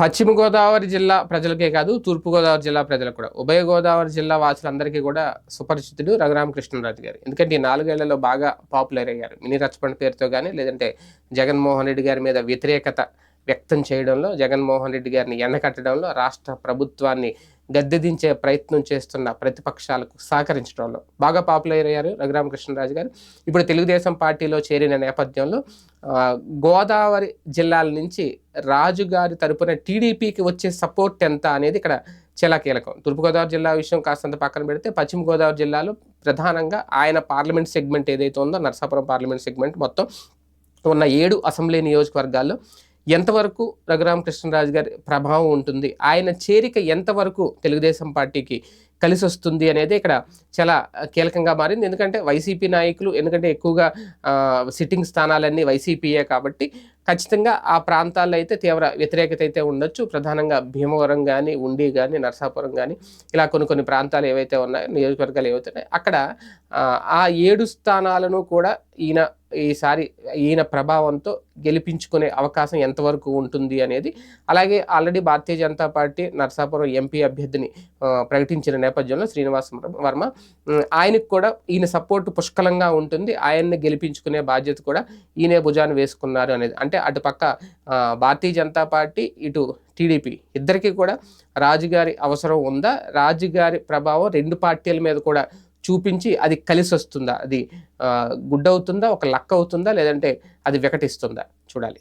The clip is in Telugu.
పశ్చిమ గోదావరి జిల్లా ప్రజలకే కాదు తూర్పు గోదావరి జిల్లా ప్రజలకు కూడా. ఉభయ గోదావరి జిల్లా వాసులందరికీ కూడా సుపరిచితుడు రఘురామకృష్ణరాజు గారు. ఎందుకంటే ఈ నాలుగేళ్ళలో బాగా పాపులర్ అయ్యారు. మినీ రచ్చబండ పేరుతో కానీ లేదంటే జగన్మోహన్ రెడ్డి గారి మీద వ్యతిరేకత వ్యక్తం చేయడంలో జగన్మోహన్ రెడ్డి గారిని ఎన్నకట్టడంలో రాష్ట్ర ప్రభుత్వాన్ని గద్దెదించే ప్రయత్నం చేస్తున్న ప్రతిపక్షాలకు సహకరించడంలో బాగా పాపులర్ అయ్యారు రఘురామకృష్ణరాజు గారు. ఇప్పుడు తెలుగుదేశం పార్టీలో చేరిన నేపథ్యంలో గోదావరి జిల్లాల నుంచి రాజుగారి తరపున టీడీపీకి వచ్చే సపోర్ట్ ఎంత అనేది ఇక్కడ చాలా కీలకం. తూర్పుగోదావరి జిల్లా విషయం కాస్తంత పక్కన పెడితే పశ్చిమ గోదావరి జిల్లాలో ప్రధానంగా ఆయన పార్లమెంట్ సెగ్మెంట్ ఏదైతే ఉందో నరసాపురం పార్లమెంట్ సెగ్మెంట్ మొత్తం ఉన్న ఏడు అసెంబ్లీ నియోజకవర్గాల్లో ఎంతవరకు రఘురామకృష్ణరాజు గారి ప్రభావం ఉంటుంది? ఆయన చేరిక ఎంతవరకు తెలుగుదేశం పార్టీకి కలిసి వస్తుంది అనేది ఇక్కడ చాలా కీలకంగా మారింది. ఎందుకంటే వైసీపీ నాయకులు ఎందుకంటే ఎక్కువగా సిట్టింగ్ స్థానాలన్నీ వైసీపీయే కాబట్టి ఖచ్చితంగా ఆ ప్రాంతాల్లో అయితే తీవ్ర వ్యతిరేకత అయితే ఉండొచ్చు. ప్రధానంగా భీమవరం కానీ ఉండి కానీ నర్సాపురం కానీ ఇలా కొన్ని కొన్ని ప్రాంతాలు ఏవైతే ఉన్నాయో నియోజకవర్గాలు ఏవైతే అక్కడ ఆ, ఏడు స్థానాలను కూడా ఈయన ఈసారి ఈయన ప్రభావంతో గెలిపించుకునే అవకాశం ఎంతవరకు ఉంటుంది అనేది అలాగే already Bharatiya Janata party Narsapuram MP అభ్యర్థిని ప్రకటించిన నేపథ్యంలో శ్రీనివాస వర్మ ఆయనకు కూడా ఈయన సపోర్ట్ పుష్కలంగా ఉంటుంది. ఆయన్ని గెలిపించుకునే బాధ్యత కూడా ఈయనే భుజాన్ని వేసుకున్నారు అనేది. అంటే అటుపక్క భారతీయ జనతా పార్టీ ఇటు టీడీపీ ఇద్దరికీ కూడా రాజుగారి అవసరం ఉందా? రాజుగారి ప్రభావం రెండు పార్టీల మీద కూడా చూపించి అది కలిసి వస్తుందా? అది గుడ్డవుతుందా? గుడ్డ అవుతుందా ఒక లక్క అవుతుందా? లేదంటే అది వికటిస్తుందా? చూడాలి.